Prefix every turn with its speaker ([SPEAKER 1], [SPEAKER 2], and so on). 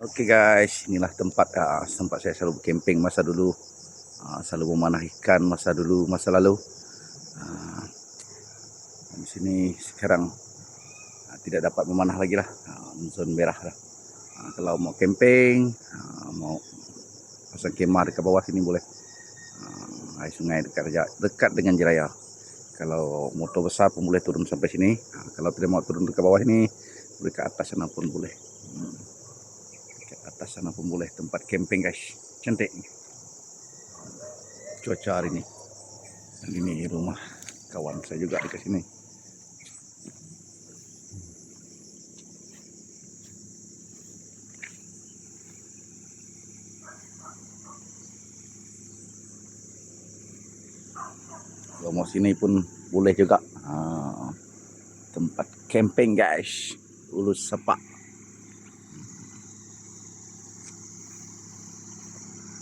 [SPEAKER 1] Okey guys, inilah tempat uh, tempat saya selalu camping masa dulu. Uh, selalu memanah ikan masa dulu, masa lalu. Uh, di sini sekarang uh, tidak dapat memanah lagi lah. Uh, zon merah lah. Uh, kalau mau camping, uh, mau pasang kemah dekat bawah sini boleh. Uh, air sungai dekat dekat dengan Jiraya. Kalau motor besar pun boleh turun sampai sini. Uh, kalau tidak mau turun dekat bawah ini, boleh ke atas sana pun boleh. Atas sana pun boleh tempat camping guys. Cantik. Cuaca hari ini dan ini rumah kawan saya juga dekat sini. Kalau mau sini pun boleh juga. Ha, tempat camping guys. Ulus sepak